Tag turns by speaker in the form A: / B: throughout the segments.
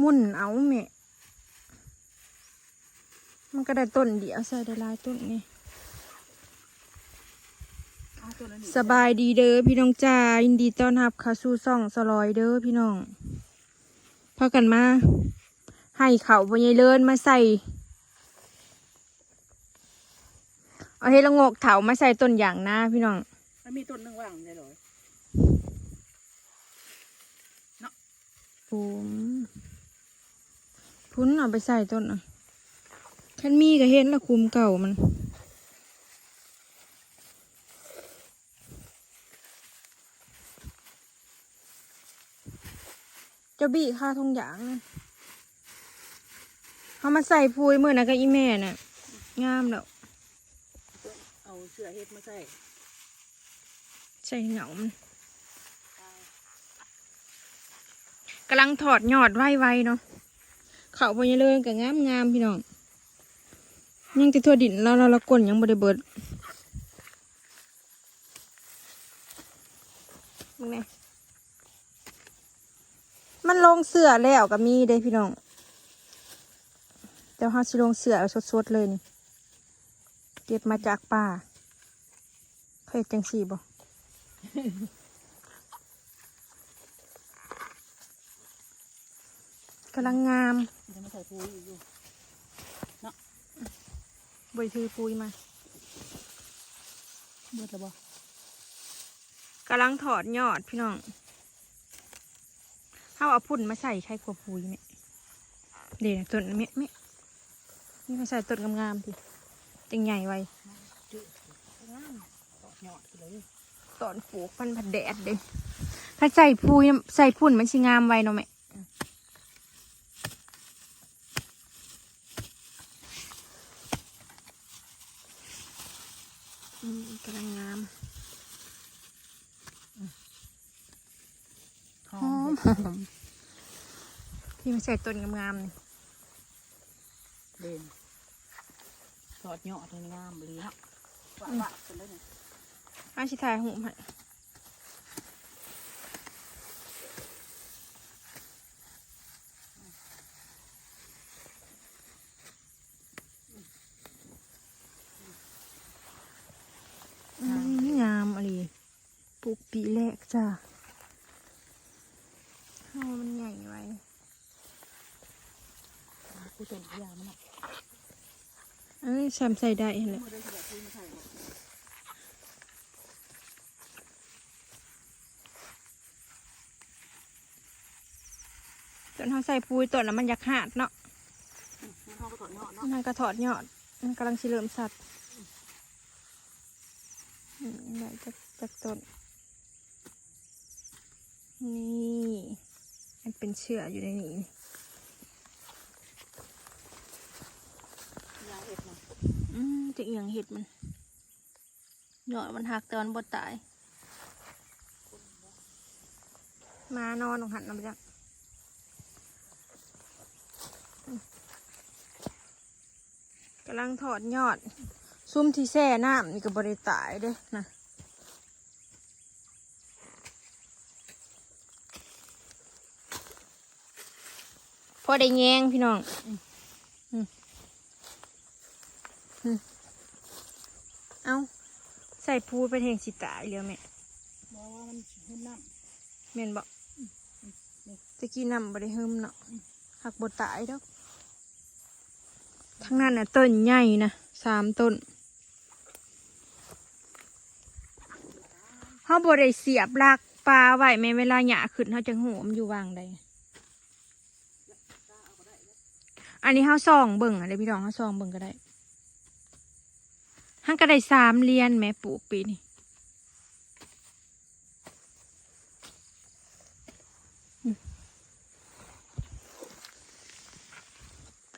A: มุ่นเอาแม่มันก็ได้ต้นเดียวใส่ได้หลายต้นนี่
B: เอาตัวนั้นนี่
A: สบายดีเด้อพี่น้องจ้ายินดีต้อนรับเข้าสู่ซ่องสลอยเด้อพี่น้องพากันมา ให้เขาพญายเลินมาใส่ เอาเฮ็ดละโงกเถามาใส่ต้นอย่างนะพี่น้อง
B: มันมีต้นหนึงว่างได้เหรอ
A: ปุ้มพุ้นเอาไปใส่ต้นอะคันมีก็เห็นละคุมเก่ามันเจะบี้ค่าทงหยางนะเขามาใส่พุยมือนะกับอีแม่น่ะ งามแล้ว
B: เอาเสื้อเฮ็ดมาใส่
A: ใส่เหงามัน กำลังถอดยอดไว้ๆเนาะเขาพญาเลินกับงามงามๆพี่น้องยังติดทั่วดินแล้วเราละก้นยังบริเบิดมึงไงมันลงเสือแล้วก็มีเด้พี่น้องเดี๋ยวเฮาสิลงเสือสดๆเลยนี่ เก็บมาจากป่าเคยจังสีบ่ กำลังงาม
B: จะมาใส่ปุ๋ยอีกอยู่
A: บริถือปุยมา
B: เบิดแล้วบ่
A: กำลังถอดยอดพี่น้องเขาเอาพุ่นมาใส่ใช้ขวบปุยเนี่ยเดี๋ยวต้นเม็ดเม็ดนี่มาใส่ต้นงามๆดิจังใหญ่ไว้
B: จืดงามตอดยอดขึ้นเลย
A: ตอนปลูกมันผัดแดดเด้ถ้าใส่ปุยใส่พุ่นมันชิงามไว้เนาะแม่อืมกำลังงาม
B: หอ
A: หอ
B: ม
A: มหอมที่มา ใส่ต้นงามๆนี่
B: เด่นตอดยอดงามเลยเนาะว่าว่ากันเลยเนี่ย
A: อาชิทายหูให้อืมงามอะไรปลูกปีแรกจ้ะเอามันใหญ่ไว้
B: กูต้นยามันอะ
A: เอ้ยซ้ำใส่ได้เลย
B: ไม่ได้ใส่ปุ๋ยมาใส่หรอก
A: จนเขาใส่ปุ๋ยต้นแล้วมันอยากหาดเนาะ
B: อืมมันเขาก็ตอดยอดเนาะ
A: มันก็ถอดยอดมันกำลังสิเริ่มสัตว์อืมได้จากจากต้น นี่ มันเป็นเชื้ออยู่ในนี้
B: ยาเอ็ดนะ
A: อืม จะเอียงเห็ดมันยอดมันหักแต่มันบดตาย มานอนลงหันน้ำจักกำลังถอดยอด ซุ่มที่แช่น้ำนี่ก็บริตายเด้นะพอได้แยงพี่น้องอืมอืมอืม เอาใส่พูไปแทงสิตายเรียวแม่
B: บอกว่ามันหุ่นน้
A: แม่นบอกตะกี้น้ำบริเฮิมเนาะหักบดตายดอกทั้งนั้นน่ะต้นใหญ่นะสามต้นเขาบริเสียบรากปลาไว้แม่เวลาหยาขึ้นเขาจะโหมนอยู่วางใดอันนี้เขาซองเบิ่งอะไรพี่น้องเขาซองเบิ่งก็ได้ หันก็ได้สามเรียนแม่ปลูกปีนี้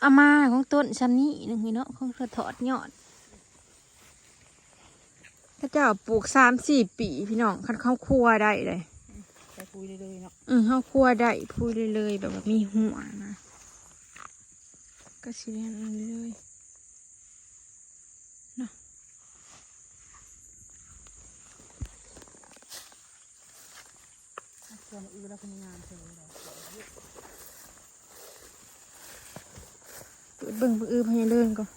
A: อามาของต้นชันนี้หนึ่งพี่เนาะของเธอถอดยอดถ้าเจ้าปลูกสามสี่ปีพี่น้องคันเข้าครัวได้เลยำ
B: ใส่ปุ๋ยเลยๆเนาะ
A: อืมเข้าครัวได้พูดเลยเลยแบบว่ามีหัวนะ ก็สิเรียนเลยเนาะ
B: จะมาอือแล้วคุณงามเฉยเลย
A: เปิดเบิ่งอือพญายเดินก่อน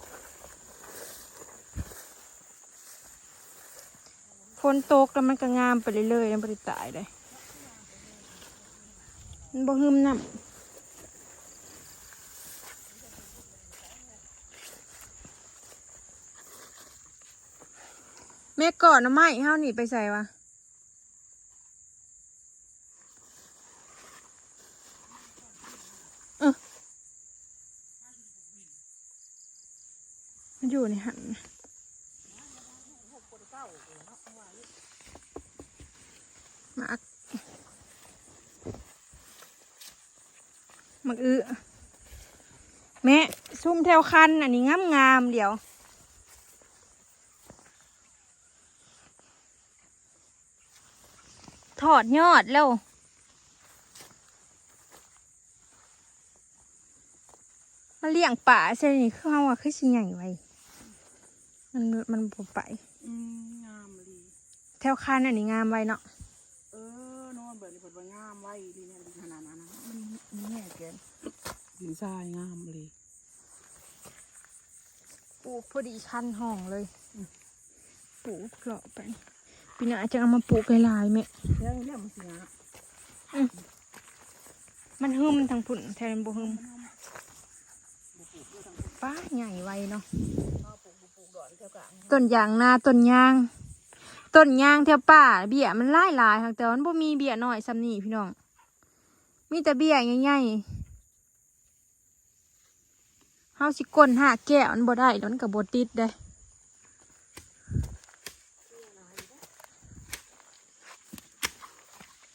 A: ฝนตกแล้วมันก็งามไปเรื่อยๆแล้วบ่ได้ตายเลยมันบ่หึมน้ำแม่ก่อนนะไม่เฮานี่ไปใส่วะเออมันอยู่ ในหันมักมักอื้อแม่ซุ่มแถวคัน อันนี้งามงามเดี๋ยวถอดยอดแล้วมาเลี้ยงป่าใช่นี่คือเขาว่าคือสิใหญ่ไว้ มันมันบ่ไป
B: อืมงามเลย
A: แถวคันอันนี้งามไว้เนาะ
B: เออโน่นเบิดนี่เปิดว่างามไว้ดีเนี่ยดีขนาดนั้นนะมันมันแง่แกนดินทรายงามเลย
A: ปลูกพอดีคันห้องเลยอืมปลูกเลาะไปปีหน้าจะเอามาปลูกหลายๆแม่
B: แล้วเนี่ยมันสิงะ
A: มันหึมทางผุ่นแทนบ่หึมป้าใหญ่ไว้เนาะ
B: เอ
A: ต้นยางนาต้นยาง ต้นยางแถวป่า เบี้ยมันหลายหลายๆค่ะแต่ว่ามันบ่มีเบี้ยน้อยซ้ำนี่พี่น้อง มีแต่เบี้ยใหญ่ๆเฮาสิก้นหาแก้วมันบ่ได้แล้วมันก็บ่ติดได้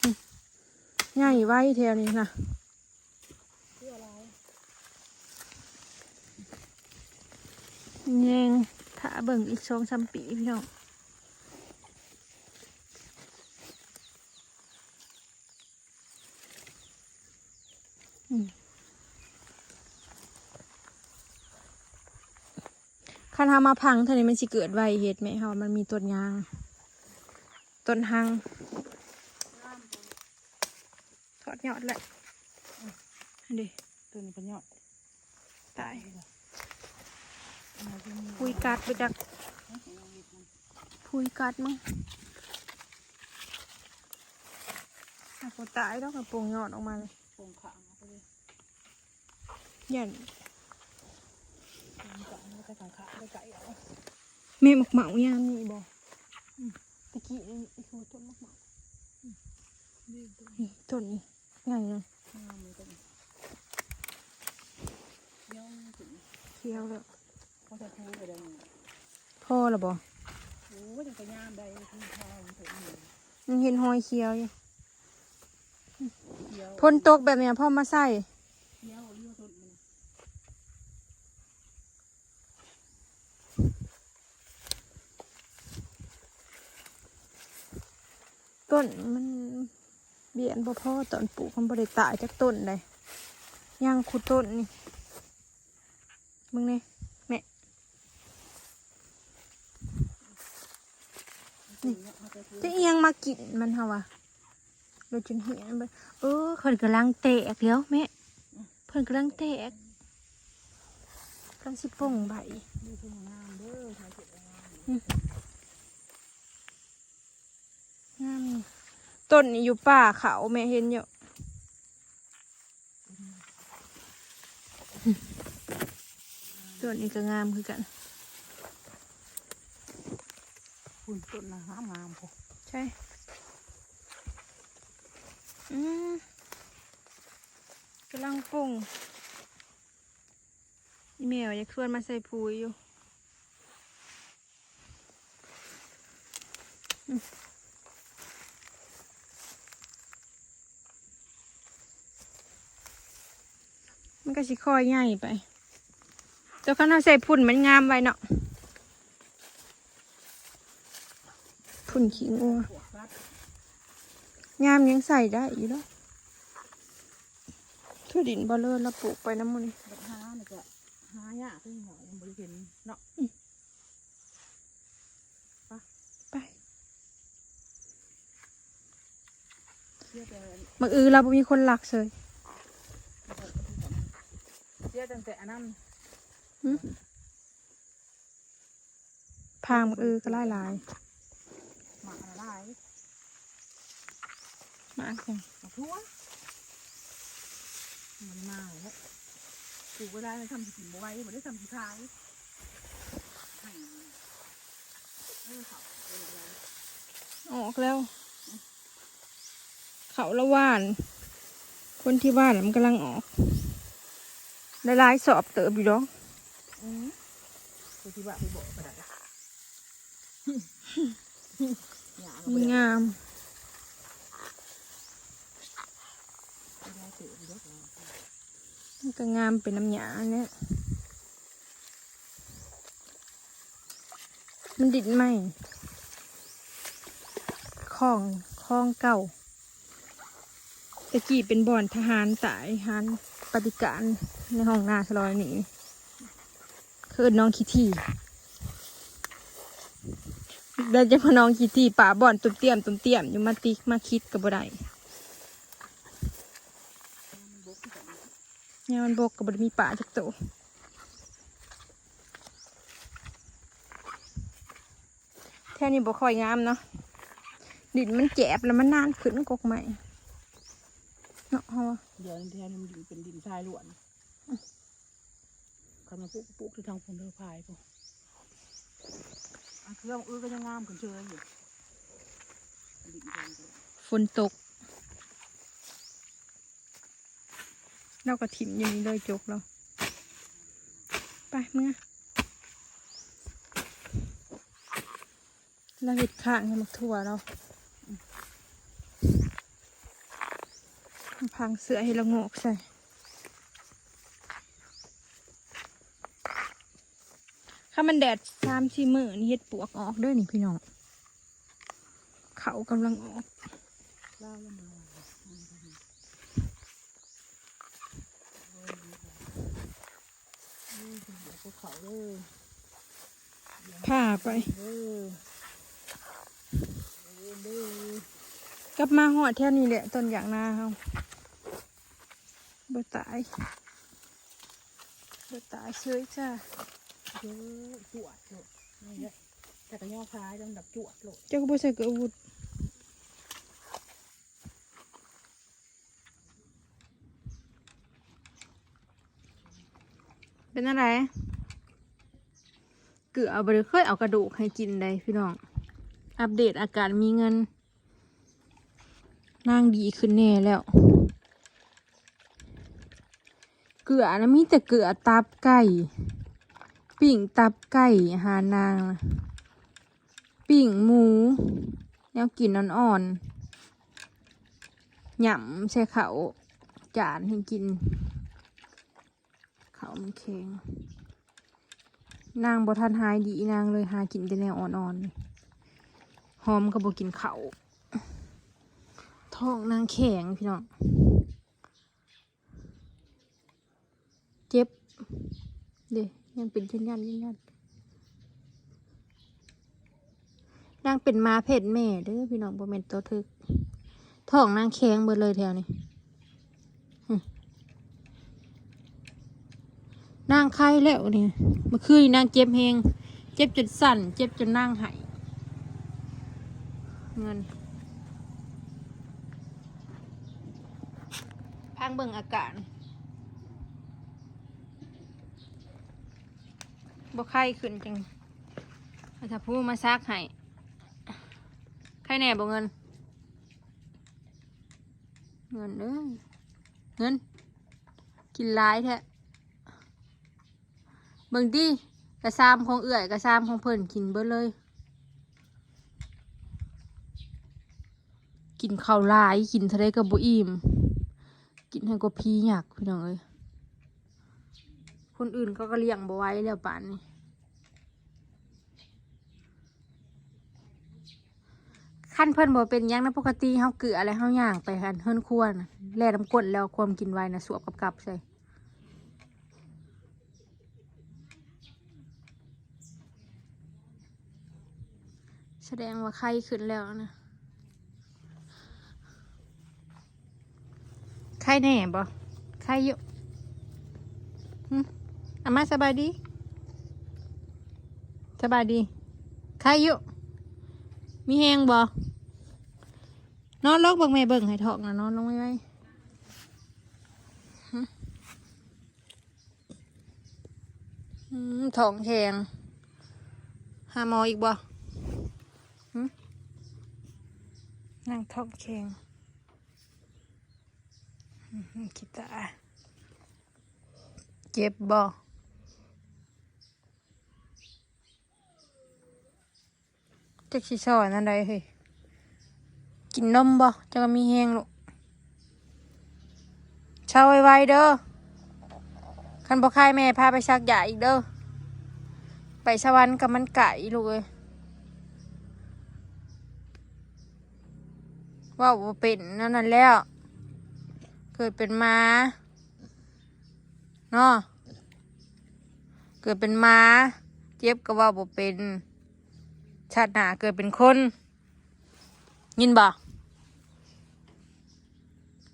A: อืมใหญ่ไว้แถวนี้นะ
B: เพื่ออะไร
A: แยง ถ้าเบิ่งอีกสองสามปีพี่น้องอืมคันทามาพังเท่านี้มันสิเกิดไวเหตุไหมคะว่ามันมีต้นยาง ต้นหัง
B: งาม
A: ถอดยอดเลยอันนี้
B: ตัวนี้เป็นยอด
A: ตาย พุยกัดไปดักพุยกัดมั้งถ้าเขาตายแล้วก็โปรงยอดออกมาเลย
B: ป่งขางเอาไปเลย
A: ยัน
B: ปงขางแล้วก็ขางขาได้ไก่เอา
A: เมหมักเหมายามนี่บอกตะกี้นี่คือต้นหมกเหมา
B: ต้
A: นนี้ไงเลย
B: งามเลยตัวนี้ย่องถึง
A: เคี้ยวแล้ว
B: เขาจะพูดไปได้ไง
A: พ่อละบอก
B: โอ้ยยังไปย่ามได้ที่ข้าวมันถึงอยู่
A: ยังเห็นหอยเคี้ยวอยู่
B: เคี้ยว
A: พ่นตกแบบเนี้ยพ่อมาใส่
B: เคี้ยวเลี้ยวต้นมัน
A: ต้นมันเบียนบ่พ่อตอนปลูกมันบริตายจากต้นเลยย่างขุดต้นนี่มึงเนี่ยแม่
B: นี่จะ
A: เอียงมากินมันเหรอวะโดยจนเหียนไปเออเพิ่นกำลังแตกแล้วแม่เพิ่นกำลังแตกกำลังสิปงใบ
B: ป่งาม
A: ต้นนี้อยู่ป่าเขาแม่เห็นอยู่ต้นนี้ก็งามคือกัน
B: คุณต้นนะงามงามพอ
A: ใช่ อืมกำลังปรุงอีเมลอยากชวนมาใส่ปุ๋ยอยู่มันก็สิคอยง่ายไปแต่คันเราใส่พุ่นมันงามไว้เนาะ พุ่นขี้งัว
B: ปวดรัด
A: งามยังใส่ได้อยู่แล้วทั่วดินบอเลอร์เราปลูกไปน้ำมันนี่
B: แบบหาเนี่ยจะหายากที่หน่อยยังบริเห็นเนาะ
A: ไป
B: เชื่อแต่
A: มักอือเราบ่มีคนรักเลย
B: เชื่อตั้งแต่อันนั้น
A: พางมักอือก็หลายหลาย
B: หมาอะไร
A: ๆ มากจัง
B: มาทั่วมันมาแล้วปลูกเวลาทำสินบไว้ไม่ได้ทำสิขายให้เออเขาเอออะไร
A: ออกแล้ว เขาละว่าน คนที่บ้านน่ะมันกำลังออกหลายๆสอบเติบอยู่ดอก
B: อืมไปที่บ้านไปบอกก็ได้อย่าเอาไป
A: มัน
B: เลย
A: งาม
B: ไมั
A: นก็งามเป็นน้ำหยาเนี่ยมันดิดไหมคลองคลองเก่าตะกี้เป็นบ่อนทหารตายหารปฏิการในห้องนาสลอยนี่คือน้องคิทีเดินจะมาน้องคิทีป่าบ่อนตุ่มเตี้ยมตุ่มเตี้ยมอยู่มาติกมาคิดกับบ่ได้ เนี่ยมันบกกับบ่ได้มีป่าจักโตวแท่นี้บ่ค่อยงามเนาะดินมันแจบแล้วมันนานขึ้นกกใหม่เนาะเฮาว่า
B: เดี๋ยวแทนมันเป็นดินทรายล้วนคำมาปลูกปลูกที่ทางพนเรือพายพวกอันเครื่องอื้อก็ยังงามขึ้นเชยอยู่ดินแดงเลย
A: ฝนตก เราก็ถิ่มอยู่นี่เลยจกเราไปเมื่อเราเห็ดข้างให้มักทั่วเราพังเสือให้เราโงกใส่ถ้ามันแดดสามสี่มือนี่เห็ดปวกออกด้วยนี่พี่น้องเขากำลังออก
B: เล่าแล้วมาภูเขาเลย
A: ผ่าไป
B: เด้อเด้อก
A: ลับมาหอดแท่นี้แหละต้นอย่างนาเฮาบ่ตายบ่ตายเฉยจ้า
B: เด้อจวดโลดนี่แหละแต่ก็ย่อคล้ายลำดับจวดโลด
A: เจ้าก็บ่ใส่กระอาวุธเป็นอะไร เกือเอาไปเคยเอากระดูกให้กินได้พี่น้อง อัปเดตอาการมีเงิน นางดีขึ้นแน่แล้ว เกลือนะมีแต่เกลือตับไก่ ปิ่งตับไก่หานาง ปิ่งหมูแนวกินอ่อนๆหย่ำใส่เขาจานให้กิน เขามันแข็ง นางบ่ทันหายดีนางเลยหากินแต่แนวอ่อนๆหอมก็บ่กินเขาท้องนางแข็งพี่น้อง เจ็บ เดี๋ยวยังเป็นชันยันยันยันนางเป็นมาเพศแม่เด้อพี่น้องบ่แม่นตัวทึกท้องนางแข็งเบิดเลยแถวนี้ นางไข้แล้วนี่เมื่อคืนนางเจ็บเฮงเจ็บจนสั่น เจ็บจนนางไหายเงินพังเบิ่งอาการบ่ไข้ขึ้นจังอาถ้าพูมาซักให้ไข้แน่บ่เงิน เงินเอ้ยเงิน กินหลายแท้ เบิ่งดิกระซามของเอื่อยกระซามของเพิ่นกินเบิดเลย กินข้าวลายกินทะเลกับบ่อิ่มกินให้ก็พีอยากพี่น้องเอ้ยคนอื่นเขาก็เลี้ยงบ่ไว้แล้วป่านนี้ขั้นเพิ่นบ่เป็นยังนะปกติเฮาเกลืออะไรเฮาย่างไปคันเฮิรนควนะแล่น้ำก้นแล้วความกินไว้นะสวบกับกับใส่ แสดงว่าไข้ขึ้นแล้วนะไข่แน่บ่ไข่อยู่หึอามาสบายดี สบายดีไข่อยู่มีแหงบ่นอนลกบิ่งแม่เบิ่งให้ทอกนะนอนลงไว้ไว้ท้องแข็งหาหมออีกบ่ นั่งท้องแข็งคิดตาเจ็บบ่จักสิสอนอันใดเฮ้ยกินนมบ่จะมีแหงลูกเช้าไวๆเด้อคันบ่คายแม่พาไปซักยาอีกเด้อไปสวรรค์กับมันไก่ลูกเอ้ย ว่าเป็นนั่นนั่นแล้ว เกิดเป็นม้าเนาะเกิดเป็นม้า เจ็บก็ว่าบ่เป็น ชาติหน้าเกิดเป็นคน ยินบ่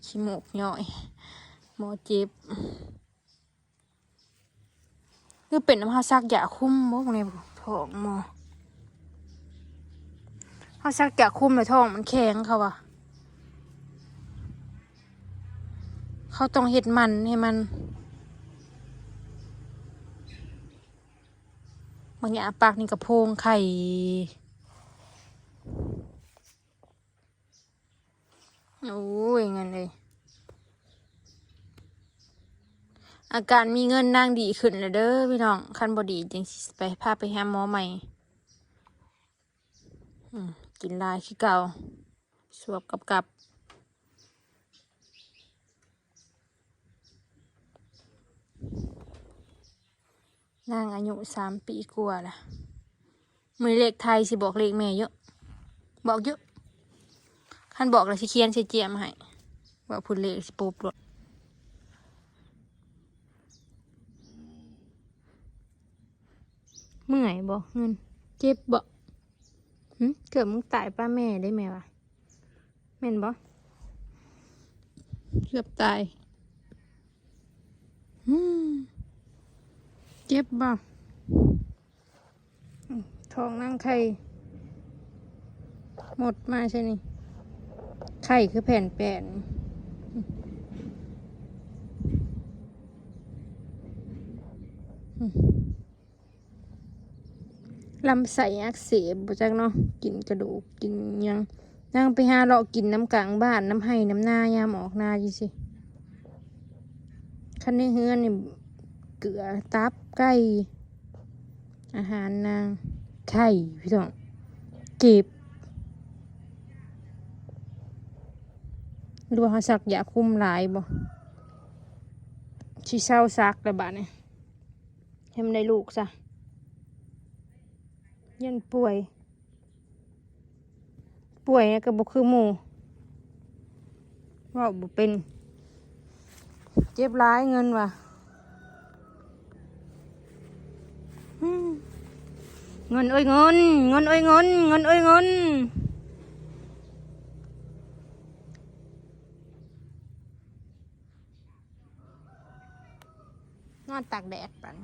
A: ขี้มูกย่อยหมอเจ็บคือเป็นน้ำเฮาซักยาคุ้มบ่ในท้องหมอเฮาซักยาคุ้มแล้วท้องมันแข็งเขาว่ะ เขาต้องเห็ดมันให้มันบางอย่างปากนี่กระโพงไข่โอ้ยงั้นเลย อาการมีเงินนางดีขึ้นแล้วเด้อพี่น้อง คันบอดีจังไปพาไปหาหมอใหม่กินลายคือเก่าสวบกับกับ นางอายุสามปีกว่าละมือเลขไทยสิบอกเลขแม่เยอะ บอกเยอะคันบอกแล้วสิเขียนสิเจียมให้ว่าพูดเลขสิปูปลดเมื่อยบ่เงิน เจ็บบ่หึเกิดมึงตายป้าแม่ได้ไหมวะแม่นบ่เกือบตาย เจ็บบ่ทองนั่งไข่ หมดมาใช่นี่ ไข่คือแผ่นแปนลำไส้อักเสบบ่จักเนาะ กินกระดูก กินยังนั่งไปหาเลาะกินน้ำกลางบ้านน้ำไห้น้ำหน้ายามออกนาจีสิ คันในเฮือนนี่เกลือตับไก่อาหารนางไข่พี่น้องเก็บดูว่าเขาสักยาคุมหลายบ่ชิเศร้าซักแล้วบ้านี่ยให้มันได้ลูกซะยันป่วย ป่วยเนี่ยก็บ่คือหมูว่าบ่เป็น เจ็บร้ายเงินว่ะเงินเอ้ยเงิน เงินเอ้ยเงิน เงินเอ้ยเงิน นอนตากแดดปัน